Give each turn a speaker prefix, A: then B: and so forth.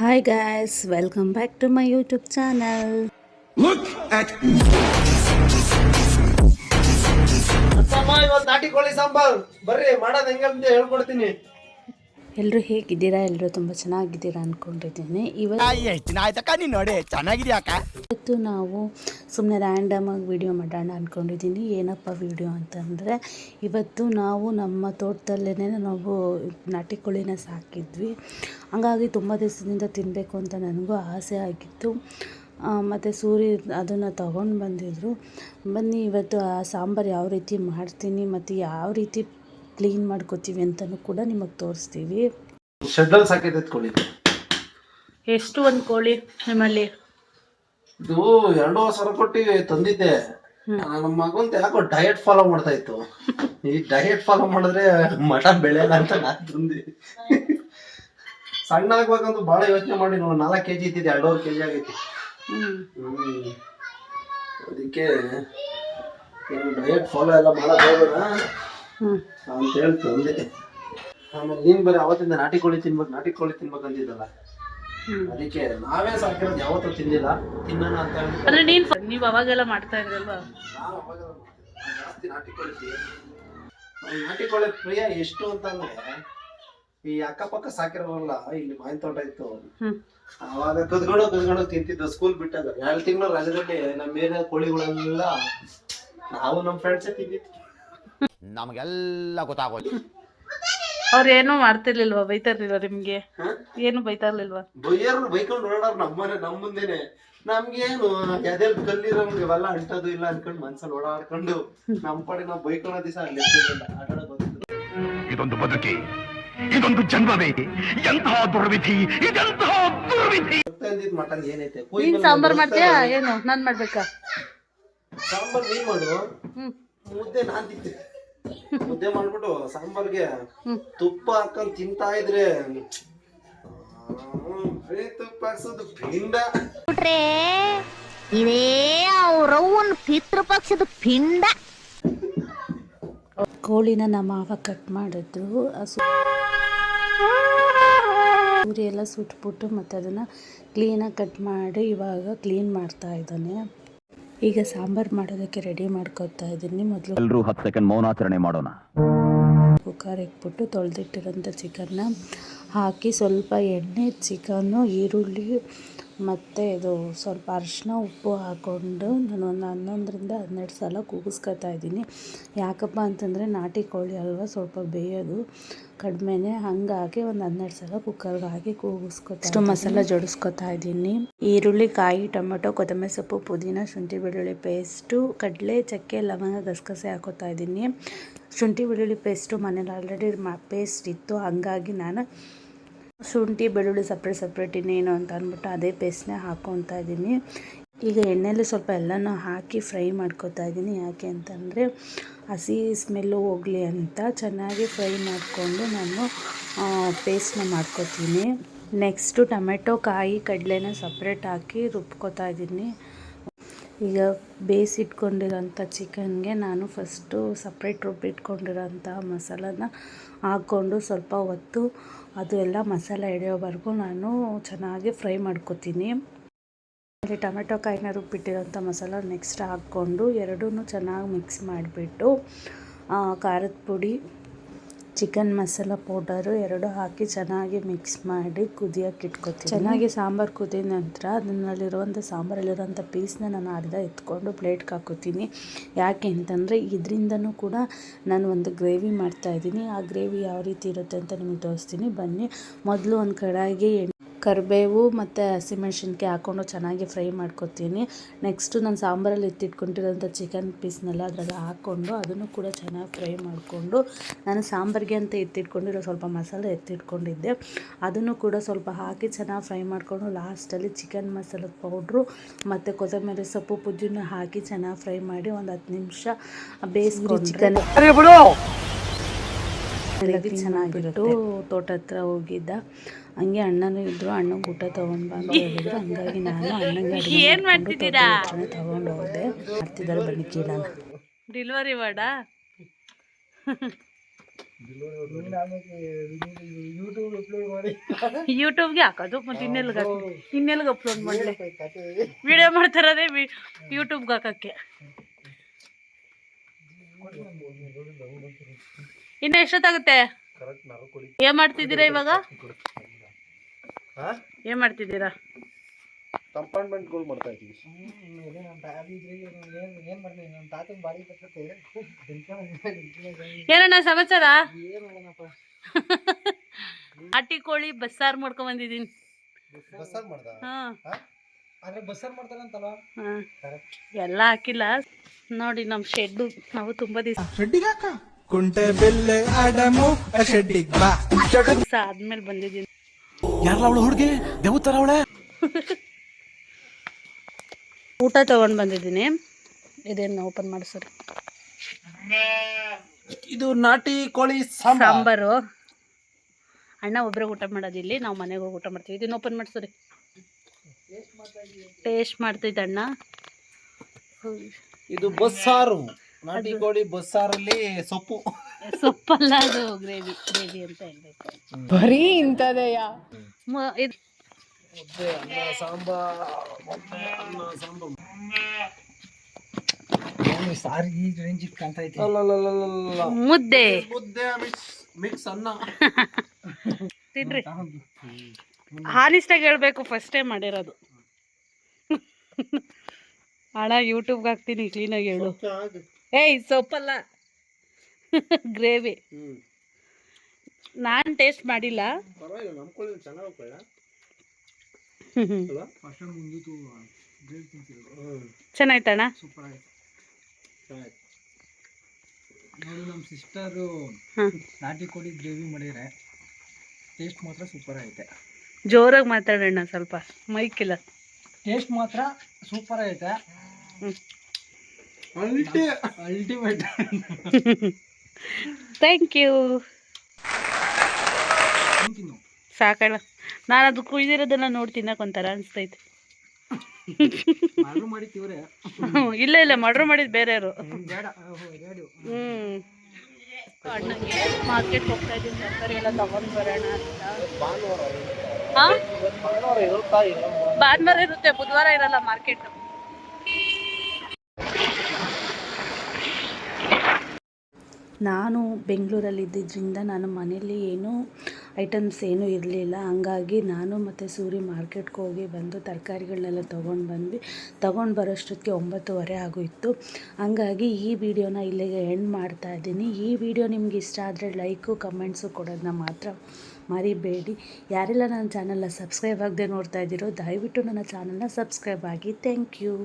A: hi guys welcome back to my YouTube channel
B: Look at
C: ಅತ್ತಮ್ಮ ಇವತ್ತು ನಾಟಿ ಕೋಳಿ ಸಾಂಬಾರ್ ಬರ್ರಿ ಮಾಡೋದ್ ಹೆಂಗಂತ ಹೇಳ್ಕೊಡ್ತೀನಿ
A: ಎಲ್ಲರೂ ಹೇಗಿದ್ದೀರಾ? ಎಲ್ಲರೂ ತುಂಬ ಚೆನ್ನಾಗಿದ್ದೀರಾ ಅಂದ್ಕೊಂಡಿದ್ದೀನಿ ಇವತ್ತು
D: ನೋಡಿ
A: ಇವತ್ತು ನಾವು ಸುಮ್ಮನೆ ರ್ಯಾಂಡಮ್ ಆಗಿ ವಿಡಿಯೋ ಮಾಡೋಣ ಅಂದ್ಕೊಂಡಿದ್ದೀನಿ ಏನಪ್ಪ ವಿಡಿಯೋ ಅಂತಂದರೆ ಇವತ್ತು ನಾವು ನಮ್ಮ ತೋಟದಲ್ಲೇ ನಾವು ನಾಟಿ ಕೋಳಿನ ಸಾಕಿದ್ವಿ. ಹಂಗಾಗಿ ತುಂಬ ದಿವಸದಿಂದ ತಿನ್ನಬೇಕು ಅಂತ ನನಗೂ ಆಸೆ ಆಗಿತ್ತು. ಮತ್ತು ಸೂರ್ಯ ಅದನ್ನು ತೊಗೊಂಡು ಬಂದಿದ್ದರು ಬನ್ನಿ ಇವತ್ತು ಆ ಸಾಂಬಾರು ಯಾವ ರೀತಿ ಮಾಡ್ತೀನಿ ಮತ್ತು ಯಾವ ರೀತಿ ಕ್ಲೀನ್ ಮಾಡ್ಕೋತೀವಿ ಅಂತಲೂ ಕೂಡ ನಿಮಗೆ ತೋರಿಸ್ತೀವಿ.
C: ಶೆಡ್ಡಲ್ಲಿ ಸಾಕೈತೆ ಕೋಳಿ
A: ಎಷ್ಟು ಒಂದು ಕೋಳಿ ನಿಮ್ಮಲ್ಲಿ?
C: ಇದು ಎರಡೂವರೆ ಸಾವಿರ ಕೊಟ್ಟಿ ತಂದಿದ್ದೆ. ನಮ್ಮ ಮಗಂತ ಯಾಕೋ ಡಯಟ್ ಫಾಲೋ ಮಾಡ್ತಾ ಇತ್ತು. ಈ ಡಯಟ್ ಫಾಲೋ ಮಾಡಿದ್ರೆ ಮಠ ಬೆಳೆಯಲ್ಲ ಅಂತ ನಾನು ತಂದೆ. ಸಣ್ಣ ಆಗ್ಬೇಕಂತ ಬಹಳ ಯೋಚನೆ ಮಾಡಿ ನೋಡಿ ನಾಲ್ಕು ಕೆಜಿ ಇದ್ದಿದ್ದೆ ಎರಡೂವರೆ ಕೆಜಿ ಆಗೈತಿ.
A: ಹ್ಞೂ
C: ಹ್ಮ್. ಅದಕ್ಕೆ ಡಯಟ್ ಫಾಲೋ ಎಲ್ಲ ಹೋಗೋಣ
A: ಹ್ಞೂ
C: ಅಂತ ಹೇಳಿ ತಂದೆ. ಆಮೇಲೆ ನೀನ್ ಬರೀ ಅವತ್ತಿಂದ ನಾಟಿ ಕೋಳಿ ತಿನ್ಬೇಕು ನಾಟಿ ಕೋಳಿ ತಿನ್ಬೇಕು ಅಂತಿದ್ದಲ್ಲ ಅದಕ್ಕೆ ನಾವೇ ಸಾಕಿರೋದು ಯಾವತ್ತೂ ತಿಂದಿಲ್ಲ. ತಿನ್ನೋಣ ಅಂತ ಹೇಳಿ
A: ಅಂದರೆ ನೀನು ನೀವು ಅವಾಗೆಲ್ಲ ಮಾಡ್ತಾ ಇದ್ರಲ್ವಾ?
C: ಅವಾಗ ಜಾಸ್ತಿ ನಾಟಿ ಕೋಳಿ ಈ ನಾಟಿ ಕೋಳಿ ಪ್ರಿಯ ಎಷ್ಟು ಅಂತಂದ್ರೆ ಈ ಅಕ್ಕಪಕ್ಕ ಸಾಕಿರೋಲ್ಲ ಇಲ್ಲಿ ಮಾವಿನ ತೋಟ ಇತ್ತು.
A: ಹ್ಞೂ
C: ಅವಾಗ ಕದ್ಕೊಂಡು ಕದ್ಕೊಂಡು ತಿಂತಿದ್ದ ಸ್ಕೂಲ್ ಬಿಟ್ಟಾಗ ಎರಡು ತಿಂಗಳು ರಜದಲ್ಲಿ ನಮ್ಮ ಮೇಲೆ ಕೋಳಿಗಳೆಲ್ಲ ನಾವು ನಮ್ಮ ಫ್ರೆಂಡ್ಸೇ ತಿಂದಿದ್ವಿ.
D: ನಮಗೆಲ್ಲ ಗೊತ್ತಾಗೋದು
A: ಅವ್ರೇನು ಮಾಡ್ತಿರ್ಲಿಲ್ವ? ಮಾಡ್ತಿರ್ಲಿಲ್ವಾ ಬೈತಾ ನಿಮ್ಗೆ? ನಿಮಗೆ
C: ಹ?
A: ಏನು ಬೈತಾರ್ಲಿಲ್ವಾ
C: ಬೈಯರ್ ಬೈಕೊಂಡು ಓಡಾಡೋರು ನಮ್ಮನೆ ನಮ್ಮ ಮುಂದೆನೆ ನಮ್ಗೇನು ಎದೆಲ್ ಕಲ್ಲಿರೋ ಇವೆಲ್ಲ ಅಂಟೋದು ಇಲ್ಲ ಅನ್ಕೊಂಡು ಮನ್ಸಲ್ಲಿ ಓಡಾಡ್ಕೊಂಡು ನಮ್ಮ ಕಡೆ ನಾವು ಬೈಕೊಳ್ಳೋ ದಿವಸ ಅಲ್ಲಿ.
E: ಇದೊಂದು ಬದುಕಿ? ಇದೊಂದು ಜನ್ಮವೇ? ಎಂತಹ ದುರ್ವಿಧಿ? ಇದೆಂತಹ ದುರ್ವಿಧಿ?
C: ಭಕ್ತ ಮಟನ್ ಏನೈತೆ?
A: ನೀನ್ ಸಾಂಬಾರ್ ಮಾಡ್ತೀಯಾ? ಏನು? ನಾನ್ ಮಾಡ್ಬೇಕಾ?
C: ಸಾಂಬಾರ್ ನೀನ್ ಮಾಡು.
A: ಹ್ಮ್.
C: ಮುದ್ದೆ ನಾನ್ ತಿಂತೀನಿ. ಮುದ್ದೆ ಮಾಡ್ಬಿಟ್ಟು ಸಾಂಬಾರ್ಗೆ ತುಪ್ಪ ಹಾಕೊಂಡ್ ತಿಂತಾ ಇದ್ರೆ ತುಪ್ಪ ಹಾಕ್ಸೋದು ಪಿಂಡ
F: ಬಿಟ್ರೆ ಇದೇ ಅವ್ರವ್ವನ್ ಪಿತೃಪಕ್ಷದ ಪಿಂಡ.
A: ಕೋಳಿನ ನಮ್ಮ ಮಾವ ಕಟ್ ಮಾಡಿದ್ರು. ಸೂರ್ಯ ಎಲ್ಲ ಸುಟ್ಬಿಟ್ಟು ಮತ್ತೆ ಅದನ್ನು ಕ್ಲೀನಾಗಿ ಕಟ್ ಮಾಡಿ ಇವಾಗ ಕ್ಲೀನ್ ಮಾಡ್ತಾ ಇದ್ದಾನೆ. ಈಗ ಸಾಂಬಾರು ಮಾಡೋದಕ್ಕೆ ರೆಡಿ ಮಾಡ್ಕೊತಾ ಇದ್ದೀನಿ. ಮೊದಲು
E: ಎಲ್ಲರೂ ಹತ್ತು ಸೆಕೆಂಡ್ ಮೌನಾಚರಣೆ ಮಾಡೋಣ.
A: ಕುಕ್ಕರ್ ಇಟ್ಬಿಟ್ಟು ತೊಳೆದಿಟ್ಟಿರೋಂಥ ಚಿಕನ್ನ ಹಾಕಿ ಸ್ವಲ್ಪ ಎಣ್ಣೆ ಚಿಕನ್ನು ಈರುಳ್ಳಿ ಮತ್ತು ಇದು ಸ್ವಲ್ಪ ಅರಿಶಿನ ಉಪ್ಪು ಹಾಕ್ಕೊಂಡು ನಾನು ಒಂದು ಹನ್ನೊಂದರಿಂದ ಹನ್ನೆರಡು ಸಲ ಕೂಗಿಸ್ಕೊತಾ ಇದ್ದೀನಿ. ಯಾಕಪ್ಪ ಅಂತಂದರೆ ನಾಟಿ ಕೋಳಿ ಅಲ್ವಾ ಸ್ವಲ್ಪ ಬೇಯೋದು. ಕಡಿಮೆನೆ ಹಾಗಾಗಿ ಒಂದು ಹನ್ನೆರಡು ಸಲ ಕುಕ್ಕರ್ಗೆ ಹಾಕಿ ಕೂಗಿಸ್ಕೊತಾ ಇಷ್ಟು ಮಸಾಲ ಜೋಡಿಸ್ಕೊತಾ ಇದ್ದೀನಿ. ಈರುಳ್ಳಿ ಕಾಯಿ ಟೊಮೆಟೊ ಕೊತ್ತಂಬರಿ ಸೊಪ್ಪು ಪುದೀನ ಶುಂಠಿ ಬೆಳ್ಳುಳ್ಳಿ ಪೇಸ್ಟು ಕಡಲೆ ಚಕ್ಕೆ ಲವಂಗ ಗಸಗಸೆ ಹಾಕೋತಾ ಇದ್ದೀನಿ. ಶುಂಠಿ ಬೆಳ್ಳುಳ್ಳಿ ಪೇಸ್ಟು ಮನೇಲಿ ಆಲ್ರೆಡಿ ಮಾ ಪೇಸ್ಟ್ ಇತ್ತು. ಹಂಗಾಗಿ ನಾನು ಶುಂಠಿ, ಬೆಳ್ಳುಳ್ಳಿ ಸಪ್ರೇಟ್ ಸಪ್ರೇಟ್ ಇನ್ನೇನು ಅಂತ ಅಂದ್ಬಿಟ್ಟು ಅದೇ ಪೇಸ್ಟ್ನೇ ಹಾಕ್ಕೊತಾ ಇದ್ದೀನಿ. ಈಗ ಎಣ್ಣೆಲಿ ಸ್ವಲ್ಪ ಎಲ್ಲನೂ ಹಾಕಿ ಫ್ರೈ ಮಾಡ್ಕೊತಾ ಇದ್ದೀನಿ. ಯಾಕೆ ಅಂತಂದರೆ ಹಸಿ ಸ್ಮೆಲ್ಲು ಹೋಗಲಿ ಅಂತ ಚೆನ್ನಾಗಿ ಫ್ರೈ ಮಾಡಿಕೊಂಡು ನಾನು ಪೇಸ್ಟ್ನ ಮಾಡ್ಕೊತೀನಿ ನೆಕ್ಸ್ಟು ಟೊಮೆಟೊ, ಕಾಯಿ, ಕಡಲೆನ ಸಪ್ರೇಟ್ ಹಾಕಿ ರುಬ್ಕೊತಾ ಇದ್ದೀನಿ. ಈಗ ಬೇಯಿಸಿಟ್ಕೊಂಡಿರೋಂಥ ಚಿಕನ್ಗೆ ನಾನು ಫಸ್ಟು ಸಪ್ರೇಟ್ ರುಬ್ಬಿಟ್ಕೊಂಡಿರೋಂಥ ಮಸಾಲಾನ ಹಾಕ್ಕೊಂಡು ಸ್ವಲ್ಪ ಹೊತ್ತು ಅದು ಎಲ್ಲ ಮಸಾಲೆ ಹಿಡಿಯೋವರೆಗೂ ನಾನು ಚೆನ್ನಾಗಿ ಫ್ರೈ ಮಾಡ್ಕೊತೀನಿ. ಅಲ್ಲಿ ಟೊಮೆಟೊ ಕಾಯಿನ ರುಬ್ಬಿಟ್ಟಿರೋಂಥ ಮಸಾಲ ನೆಕ್ಸ್ಟ್ ಹಾಕ್ಕೊಂಡು ಎರಡೂ ಚೆನ್ನಾಗಿ ಮಿಕ್ಸ್ ಮಾಡಿಬಿಟ್ಟು ಖಾರದ ಪುಡಿ ಚಿಕನ್ ಮಸಾಲ ಪೌಡರು ಎರಡು ಹಾಕಿ ಚೆನ್ನಾಗಿ ಮಿಕ್ಸ್ ಮಾಡಿ ಕುದಿಯೋಕೆ ಇಟ್ಕೋತೀನಿ. ಚೆನ್ನಾಗಿ ಸಾಂಬಾರು ಕುದಿದ ನಂತರ ಅದನ್ನಲ್ಲಿರುವಂಥ ಸಾಂಬಾರಲ್ಲಿರುವಂಥ ಪೀಸ್ನ ನಾನು ಅರ್ಧ ಎತ್ಕೊಂಡು ಪ್ಲೇಟ್ಗೆ ಹಾಕೋತೀನಿ. ಯಾಕೆ ಅಂತಂದರೆ ಇದರಿಂದನೂ ಕೂಡ ನಾನು ಒಂದು ಗ್ರೇವಿ ಮಾಡ್ತಾಯಿದ್ದೀನಿ ಆ ಗ್ರೇವಿ ಯಾವ ರೀತಿ ಇರುತ್ತೆ ಅಂತ ನಿಮಗೆ ತೋರಿಸ್ತೀನಿ. ಬನ್ನಿ. ಮೊದಲು ಒಂದು ಕಡಾಯಿಗೆ ಎಣ್ಣೆ ಕರಿಬೇವು ಮತ್ತು ಹಸಿಮೆಣ್ಸಿನ್ಕಾಯಿ ಹಾಕ್ಕೊಂಡು ಚೆನ್ನಾಗಿ ಫ್ರೈ ಮಾಡ್ಕೊತೀನಿ. ನೆಕ್ಸ್ಟು ನಾನು ಸಾಂಬಾರಲ್ಲಿ ಎತ್ತಿಟ್ಕೊಂಡಿರೋಂಥ ಚಿಕನ್ ಪೀಸ್ನೆಲ್ಲ ಅದರಲ್ಲಿ ಹಾಕ್ಕೊಂಡು ಅದನ್ನು ಕೂಡ ಚೆನ್ನಾಗಿ ಫ್ರೈ ಮಾಡಿಕೊಂಡು ನಾನು ಸಾಂಬಾರಿಗೆ ಅಂತ ಎತ್ತಿಟ್ಕೊಂಡಿರೋ ಸ್ವಲ್ಪ ಮಸಾಲೆ ಎತ್ತಿಟ್ಕೊಂಡಿದ್ದೆ. ಅದನ್ನು ಕೂಡ ಸ್ವಲ್ಪ ಹಾಕಿ ಚೆನ್ನಾಗಿ ಫ್ರೈ ಮಾಡಿಕೊಂಡು ಲಾಸ್ಟಲ್ಲಿ ಚಿಕನ್ ಮಸಾಲದ ಪೌಡ್ರು ಮತ್ತು ಕೊತ್ತಂಬರಿ ಸೊಪ್ಪು ಪುದೀನ ಹಾಕಿ ಚೆನ್ನಾಗಿ ಫ್ರೈ ಮಾಡಿ ಒಂದು ಹತ್ತು ನಿಮಿಷ ಬೇಯಿಸ್ಕೊಂಡು ಚಿಕನ್ ಚೆನ್ನಾಗಿಟ್ಟು ತೋಟ ಹತ್ರ ಹೋಗಿದ್ದ. ಹಂಗೆ ಅಣ್ಣನೂ ಇದ್ರು ಅಣ್ಣಗೆ ಊಟ ತಗೊಂಡ್ ಹೇಳಿದ್ರು. ಹಂಗಾಗಿ ನಾನು ಅಣ್ಣಂಗೆ ಏನು ಮಾಡ್ತಿದ್ದೀರಾ? ತಗೊಂಡು ಹೋದೆ. ಮಾಡ್ತಿದ್ದಾರೆ ಬನ್ನಿ ಕೇಳೋಣ ಡೆಲಿವರಿ ಮಾಡ
G: ಯೂಟ್ಯೂಬ್ಗೆ ಹಾಕೋದು ಮತ್ತೆ ಇನ್ನೆಲ್ಗೆ ಇನ್ನೆಲ್ಗೆ ಅಪ್ಲೋಡ್ ಮಾಡಲಿ. ವಿಡಿಯೋ ಮಾಡ್ತಾರದೇ ಯೂಟ್ಯೂಬ್ಗೆ ಹಾಕಕ್ಕೆ. ಇನ್ನು ಎಷ್ಟೊತ್ತಾಗುತ್ತೆ? ಏನ್ ಮಾಡ್ತಿದ್ದೀರಾ ಇವಾಗ? ಏನ್ ಮಾಡ್ತಿದ್ದೀರಾ?
C: ಕಂಪಾರ್ಟ್ಮೆಂಟ್ಗಳು ಮಾಡ್ತಾ ಇದ್ದೀವಿ
G: ಏನಣ್ಣ ಸಮಾಚಾರ? ಆಟಿ ಕೋಳಿ ಬಸ್ಸಾರು ಮಾಡ್ಕೊಂಡ್ ಬಂದಿದ್ದೀನಿ.
C: ಬಸ್ಸಾರ್ ಮಾಡ್ದ?
G: ಹಾ.
C: ಆದ್ರೆ ಬಸ್ಸಾರ್ ಮಾಡ್ತಾರಂತಲ್ಲ
G: ಹಾ. ಎಲ್ಲ ಹಾಕಿಲ್ಲ. ನೋಡಿ ನಮ್ ಶೆಡ್ಡು. ನಾವು ತುಂಬಾ ದಿವಸ
B: ಕುಂಟೆ ಬೆಲ್ಲೆ ಅಡಮು ಶೆಡ್ಡಿಗೆ ಬಾ.
G: ಆದ್ಮೇಲೆ ಬಂದಿದ್ದೀನಿ.
B: ಯಾರಲ್ಲ ಅವಳು ಹುಡುಗಿ? ದೇವತರ ಅವಳೆ?
G: ಊಟ ತಗೊಂಡ್ ಬಂದಿದ್ದೀನಿ. ಇದೇನು ಓಪನ್ ಮಾಡಿ ಸರ್.
C: ಇದು ನಾಟಿ ಕೋಳಿ
G: ಸಾಂಬಾರು. ಅಣ್ಣ ಒಬ್ಬರೇ ಊಟ ಮಾಡೋದಿಲ್ಲಿ ನಾವು ಮನೆಗೆ ಹೋಗಿ ಊಟ ಮಾಡ್ತೀವಿ. ಇದನ್ನು ಓಪನ್ ಮಾಡ್ಸರಿ ಟೇಸ್ಟ್ ಮಾಡ್ತೈತೆ ಅಣ್ಣ.
C: ಇದು ಬಸ್ಸಾರು. ನಾಟಿ ಕೋಳಿ ಬಸ್ಸಾರಲ್ಲಿ ಸೊಪ್ಪು.
G: ಸೊಪ್ಪಲ್ಲ ಅದು ಗ್ರೇವಿ ಗ್ರೇವಿ ಅಂತ ಹೇಳ್ಬೇಕು.
H: ಬರೀ ಇಂಥದ್ದೆಯ
G: ಮ- ಇದು
C: ಮುದ್ದೆ ಅನ್ನ ಸಾಂಬಾರ್ ಮುದ್ದೆ ಅನ್ನ ಸಾಂಬಾರ್.
H: ಸಾರಿ ಈ ರೇಂಜ್ ಕಾಣ್ತೈತಿ
C: ಅಲ್ಲಲ್ಲಲ್ಲಲ್ಲಲ್ಲ.
G: ಮುದ್ದೆ.
C: ಮುದ್ದೆ ಮಿಕ್ಸ್ ಮಿಕ್ಸ್ ಅನ್ನ.
G: ತಿನ್ರಿ. ಹಾನಿಸ್ಟಾಗಿ ಹೇಳ್ಬೇಕು ಫಸ್ಟ್ ಟೈಮ್ ಮಾಡಿರೋದು. ಅಣ್ಣ ಯೂಟ್ಯೂಬ್ಗೆ ಹಾಕ್ತೀನಿ ಕ್ಲೀನಾಗಿ ಹೇಳು. ಏಯ್ ಸೊಪ್ಪಲ್ಲ. ಗ್ರೇವಿ.
C: ಹ್ಮ್.
G: ನಾನು ಟೇಸ್ಟ್ ಮಾಡಿಲ್ಲ. ಚೆನ್ನಾಯ್ತಣ್ಣ
H: ಸೂಪರ್ ಆಯ್ತು
C: ಚೆನ್ನಾಗಿ
H: ನೋಡಿ ನಮ್ಮ ಸಿಸ್ಟರು
G: ಹಾಂ.
H: ನಾಟಿ ಕೋಳಿ ಗ್ರೇವಿ ಮಾಡಿದ್ರೆ ಟೇಸ್ಟ್ ಮಾತ್ರ ಸೂಪರ್ ಐತೆ.
G: ಜೋರಾಗಿ ಮಾತಾಡೋಣ ಸ್ವಲ್ಪ ಮೈಕ್ ಇಲ್ಲ.
H: ಟೇಸ್ಟ್ ಮಾತ್ರ ಸೂಪರ್ ಐತೆ.
G: ಹ್ಞೂ
C: ಅಲ್ಟಿ.
H: ಅಲ್ಟಿಮೇಟ್.
G: ಥ್ಯಾಂಕ್ ಯು
H: ಸಾಕಣ
G: ಸಾಕಲ್ಲ ನಾನು ಅದು ಕುಯ್ದಿರೋದನ್ನ ನೋಡಿ ತಿನ್ನಕೊಂತಾರ ಅನಿಸ್ತೈತೆ.
H: ಆರ್ಡ್ರ್ ಮಾಡಿದ್ದೀವ್ರೆ
G: ಇಲ್ಲ ಇಲ್ಲ ಮಡ್ರ್ ಮಾಡಿದ್ ಬೇರೆಯವರು.
H: ಬೇಡ. ಓಹೋ, ರೇಡಿಯೋ
G: ಹ್ಞೂ ಅಣ್ಣಂಗೆ ಮಾರ್ಕೆಟ್ ಹೋಗ್ತಾ ಇದ್ದೀನಿ ತರಕಾರಿ ಎಲ್ಲ ತಗೊಂಡು ಬರೋಣ ಅಂತ. ಹಾಂ?
C: ಭಾನುವಾರ ಇರುತ್ತೆ
G: ಬುಧವಾರ ಇರಲ್ಲ ಮಾರ್ಕೆಟ್ ನಾನು ಬೆಂಗಳೂರಲ್ಲಿ ಇದ್ದಿದ್ದರಿಂದ ನಾನು ಮನೆಯಲ್ಲಿ ಏನೂ ಐಟಮ್ಸ್ ಏನೂ ಇರಲಿಲ್ಲ. ಹಂಗಾಗಿ ನಾನು ಮತ್ತು ಸೂರಿ ಮಾರ್ಕೆಟ್ಗೆ ಹೋಗಿ ಬಂದು ತರಕಾರಿಗಳನ್ನೆಲ್ಲ ತೊಗೊಂಡು ಬಂದ್ವಿ. ತೊಗೊಂಡು ಬರೋಷ್ಟೊತ್ತಿಗೆ ಒಂಬತ್ತುವರೆ ಆಗೋಯಿತು. ಹಂಗಾಗಿ ಈ ವಿಡಿಯೋನ ಇಲ್ಲಿಗೆ ಎಂಡ್ ಮಾಡ್ತಾ ಇದ್ದೀನಿ. ಈ ವಿಡಿಯೋ ನಿಮ್ಗೆ ಇಷ್ಟ ಆದರೆ ಲೈಕು, ಕಮೆಂಟ್ಸು ಕೊಡೋದನ್ನ ಮಾತ್ರ ಮರಿಬೇಡಿ. ಯಾರೆಲ್ಲ ನನ್ನ ಚಾನಲ್ನ ಸಬ್ಸ್ಕ್ರೈಬ್ ಆಗದೆ ನೋಡ್ತಾ ಇದ್ದೀರೋ, ದಯವಿಟ್ಟು ನನ್ನ ಚಾನಲ್ನ ಸಬ್ಸ್ಕ್ರೈಬ್ ಆಗಿ. Thank you.